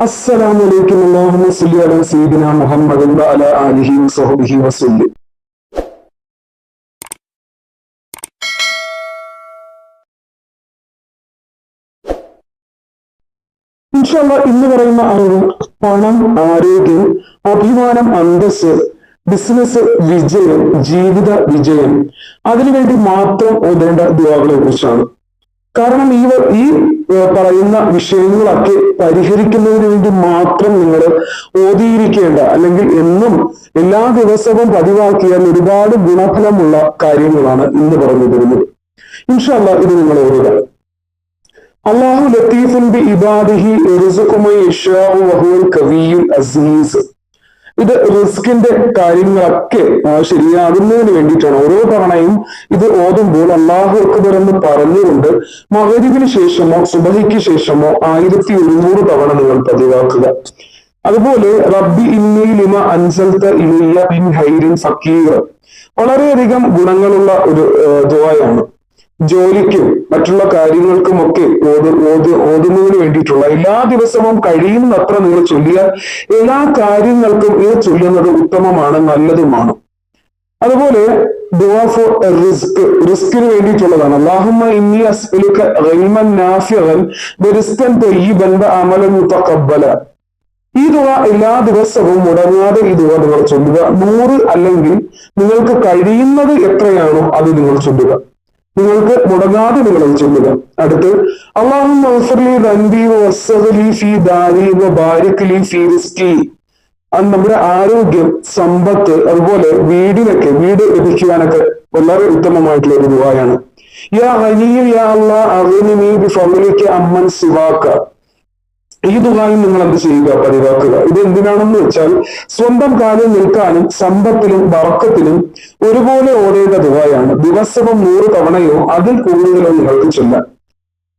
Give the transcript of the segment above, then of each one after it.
السلام عليكم اللهم صل على سيدنا محمد وعلى آله وصحبه وسلم ഇൻഷല്ല ഇന്ന് പറയുന്ന അറിവ് പണം ആരോഗ്യം അഭിമാനം അന്തസ് ബിസിനസ് വിജയം ജീവിത വിജയം അതിനുവേണ്ടി മാത്രം ഓതേണ്ട ദുവാകളെ കുറിച്ചാണ് കാരണം ഈ ഈ പറയുന്ന വിഷയങ്ങളൊക്കെ പരിഹരിക്കുന്നതിന് വേണ്ടി മാത്രം നിങ്ങൾ ഓതിയിരിക്കേണ്ട അല്ലെങ്കിൽ എന്നും എല്ലാ ദിവസവും പതിവാക്കിയാൽ ഒരുപാട് ഗുണഫലമുള്ള കാര്യങ്ങളാണ് ഇന്ന് പറഞ്ഞു തരുന്നത്. ഇൻഷല്ല ഇത് നിങ്ങൾ ഓരോ അള്ളാഹു ലത്തീഫുൻ ബി ഇബാദിഹി കവിയും അസീസ്. ഇത് റിസ്കിന്റെ കാര്യങ്ങളൊക്കെ ശരിയാകുന്നതിന് വേണ്ടിയിട്ടാണ്. ഓരോ തവണയും ഇത് ഓതുമ്പോൾ അള്ളാഹു അക്ബർ എന്ന് പറഞ്ഞുകൊണ്ട് മകരിവിന് ശേഷമോ സുബഹിക്ക് ശേഷമോ ആയിരത്തി ഒരുന്നൂറ് തവണ നിങ്ങൾ പതിവാക്കുക. അതുപോലെ റബ്ബി ഇന്നി അൻസൽത്ത ഇലയ്യ ബിൻ ഹൈരിൻ ഫക്കീർ വളരെയധികം ഗുണങ്ങളുള്ള ഒരു ദുആയാണ്. ജോലിക്കും മറ്റുള്ള കാര്യങ്ങൾക്കുമൊക്കെ ഓത് ഓത് ഓതുന്നതിന് വേണ്ടിയിട്ടുള്ള എല്ലാ ദിവസവും കഴിയുന്നത്ര നിങ്ങൾ ചൊല്ലിയാൽ എല്ലാ കാര്യങ്ങൾക്കും ഇത് ചൊല്ലുന്നത് ഉത്തമമാണ് നല്ലതുമാണ്. അതുപോലെ ഫോർ റിസ്ക് റിസ്കിന് വേണ്ടിയിട്ടുള്ളതാണ്. അല്ലാഹുമ്മ ഇന്നി മുതഖബ്ബല. ഈ തുക എല്ലാ ദിവസവും മുടങ്ങാതെ ഈ തുക നിങ്ങൾ ചൊല്ലുക. നൂറ് അല്ലെങ്കിൽ നിങ്ങൾക്ക് കഴിയുന്നത് എത്രയാണോ അത് നിങ്ങൾ ചൊല്ലുക. നിങ്ങൾക്ക് മുടങ്ങാതെ നിങ്ങൾ ചെയ്യുക അടുത്ത് അള്ളാഹു അത് നമ്മുടെ ആരോഗ്യം സമ്പത്ത് അതുപോലെ വീടിനൊക്കെ വീട് ലഭിക്കുവാനൊക്കെ വളരെ ഉത്തമമായിട്ടുള്ള ഒരു ദുബായാണ് യാ ഹനിയും യാ അല്ലാ അഗ്നിനി ഫമിലിക്ക് അമ്മൻ സിവാക്ക ഈ ദുബായും നിങ്ങൾ എന്ത് ചെയ്യുക? പതിവാക്കുക ഇത് എന്തിനാണെന്ന് വെച്ചാൽ സ്വന്തം കാലിൽ നിൽക്കാനും സമ്പത്തിലും വർക്കത്തിലും ഒരുപോലെ ഓടേണ്ട ദുബായാണ്. ദിവസവും നൂറ് തവണയോ അതിൽ കൂടുതലോ നിങ്ങൾക്ക് ചൊല്ലാം.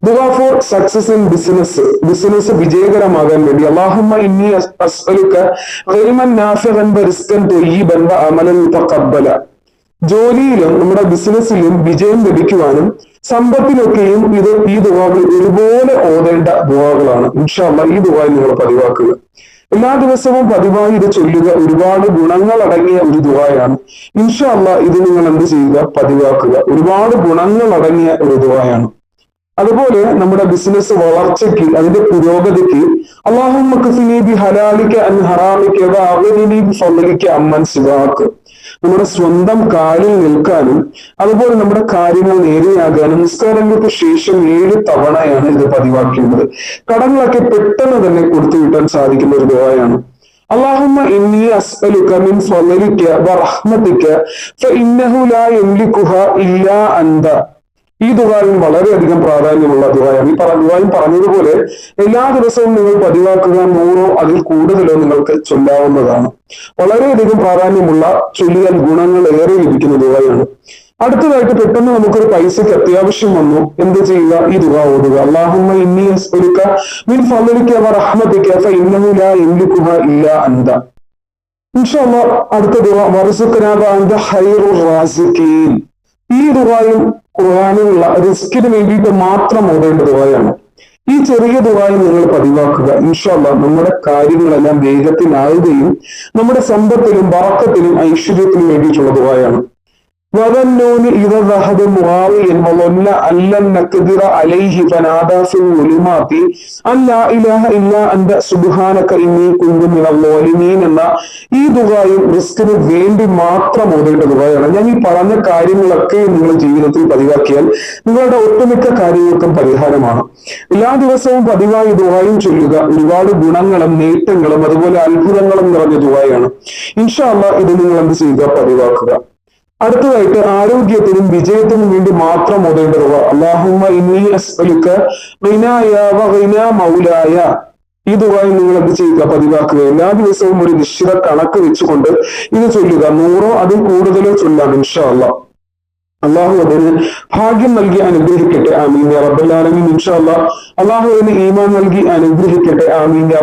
ദുബാ for success in business. Business വിജയകരമാകാൻ വേണ്ടി. അല്ലാഹുമ്മ ഇന്നി അസ്അലുക്ക മുതഖബ്ബല ജോലിയിലും നമ്മുടെ ബിസിനസ്സിലും വിജയം ലഭിക്കുവാനും സമ്പത്തിലൊക്കെയും ഇത് ഈ ദുവാകൾ ഒരുപോലെ ഓതേണ്ട ദുവാകളാണ്. ഇൻഷാല്ല ഈ ദുവായി നിങ്ങൾ പതിവാക്കുക. എല്ലാ ദിവസവും പതിവായി ഇത് ചൊല്ലുക ഒരുപാട് ഗുണങ്ങൾ അടങ്ങിയ ഒരു ദുവായാണ്. ഇൻഷാല്ല ഇത് നിങ്ങൾ എന്ത് ചെയ്യുക? പതിവാക്കുക. ഒരുപാട് ഗുണങ്ങൾ അടങ്ങിയ ഒരു ദുവായാണ്. അതുപോലെ നമ്മുടെ ബിസിനസ് വളർച്ചയ്ക്ക് അതിന്റെ പുരോഗതിക്ക് അള്ളാഹുബി ഹലാലിക്ക അൻ ഹറാമിക്ക അവനിബി ഫലിക്ക അമ്മൻ സിവാക്ക് നമ്മുടെ സ്വന്തം കാലിൽ നിൽക്കാനും അതുപോലെ നമ്മുടെ കാര്യങ്ങൾ നേരെയാകാനും നിസ്കാരങ്ങൾക്ക് ശേഷം ഏഴ് തവണയാണ് ഇത് പതിവാക്കേണ്ടത് കടങ്ങളൊക്കെ പെട്ടെന്ന് തന്നെ കൊടുത്തു വിട്ടാൻ സാധിക്കുന്ന ഒരു ദുആയാണ് اللهم إني أسألك من فضلك ورحمتك فإنه لا يملكها إلا أنت ഈ ദുബായും വളരെയധികം പ്രാധാന്യമുള്ള ദുബായാണ് ഈ ദുബായും പറഞ്ഞതുപോലെ എല്ലാ ദിവസവും നിങ്ങൾ പതിവാക്കുക നൂറോ അതിൽ കൂടുതലോ നിങ്ങൾക്ക് ചൊല്ലാവുന്നതാണ്. വളരെയധികം പ്രാധാന്യമുള്ള ചൊല്ലിയാൽ ഗുണങ്ങൾ ഏറെ ലഭിക്കുന്ന ദുബായാണ് അടുത്തതായിട്ട് പെട്ടെന്ന് നമുക്കൊരു പൈസയ്ക്ക് അത്യാവശ്യം വന്നു. എന്ത് ചെയ്യുക? ഈ ദുബ ഓടുക. അള്ളാഹുമ്മ ഇന്നി മിൻ ഇല്ലാ അന്ത അടുത്ത ദുബ വറസുഖനാക അന്ത ഖൈറുർ റാസിഖീൻ. ഈ ദുആയും ഖുർആനിലുള്ള റിസ്കിന് വേണ്ടിയിട്ട് മാത്രം ഓടേണ്ട ദുബായാണ് ഈ ചെറിയ ദുബായ് നിങ്ങൾ പതിവാക്കുക. ഇൻഷാല്ല നമ്മുടെ കാര്യങ്ങളെല്ലാം വേഗത്തിലാവുകയും നമ്മുടെ സമ്പത്തിലും വാക്കത്തിലും ഐശ്വര്യത്തിനും വേണ്ടിയിട്ടുള്ള ദുആയാണ്. وظنون إذا ذهب معاويا وظن أن لن نقدر عليه فنادى في الظلمات أن لا إله إلا أنت سبحانك إني كنت من الظالمين എന്ന ഈ ദുബായും റിസ്കിന് വേണ്ടി മാത്രം ഓതേണ്ട ദുബായാണ് ഞാൻ ഈ പറഞ്ഞ കാര്യങ്ങളൊക്കെ നിങ്ങൾ ജീവിതത്തിൽ പതിവാക്കിയാൽ നിങ്ങളുടെ ഒട്ടുമിക്ക കാര്യങ്ങൾക്കും പരിഹാരമാണ് എല്ലാ ദിവസവും പതിവായി ദുബായും ചൊല്ലുക ഒരുപാട് ഗുണങ്ങളും നേട്ടങ്ങളും അതുപോലെ അത്ഭുതങ്ങളും നിറഞ്ഞ ദുബായാണ് ഇൻഷാല്ല ഇത് നിങ്ങൾ എന്ത് ചെയ്യുക പതിവാക്കുക അടുത്തതായിട്ട് ആരോഗ്യത്തിനും വിജയത്തിനും വേണ്ടി മാത്രം ഓതേണ്ടത് അള്ളാഹുമ്മ ഇന്നി ഈ ദുബായി നിങ്ങൾ എന്ത് ചെയ്യുക? പതിവാക്കുക. എല്ലാ ദിവസവും ഒരു നിശ്ചിത കണക്ക് വെച്ചുകൊണ്ട് ഇത് ചൊല്ലുക. നൂറോ അതിൽ കൂടുതലോ ചൊല്ലാം ഇൻഷാ അള്ളാഹ് അള്ളാഹു അതിന് ഭാഗ്യം നൽകി അനുഗ്രഹിക്കട്ടെ ആമീൻ യാ ഇൻഷാല്ല അള്ളാഹു അതിന് ഈമാൻ നൽകി അനുഗ്രഹിക്കട്ടെ ആമീൻ യാ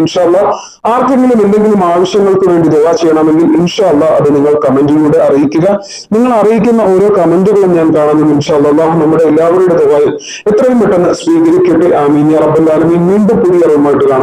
ഇൻഷാല്ല ആർക്കെങ്കിലും എന്തെങ്കിലും ആവശ്യങ്ങൾക്ക് വേണ്ടി ദുവാ ചെയ്യണമെങ്കിൽ ഇൻഷാല്ല അത് നിങ്ങൾ കമന്റിലൂടെ അറിയിക്കുക. നിങ്ങൾ അറിയിക്കുന്ന ഓരോ കമന്റുകളും ഞാൻ കാണുന്നു ഇൻഷാല്ല അള്ളാഹു നമ്മുടെ എല്ലാവരുടെ ദുവായും എത്രയും പെട്ടെന്ന് സ്വീകരിക്കട്ടെ ആമീൻ ആലമീൻ. വീണ്ടും പുതിയ അറിവുമായിട്ട് കാണാം.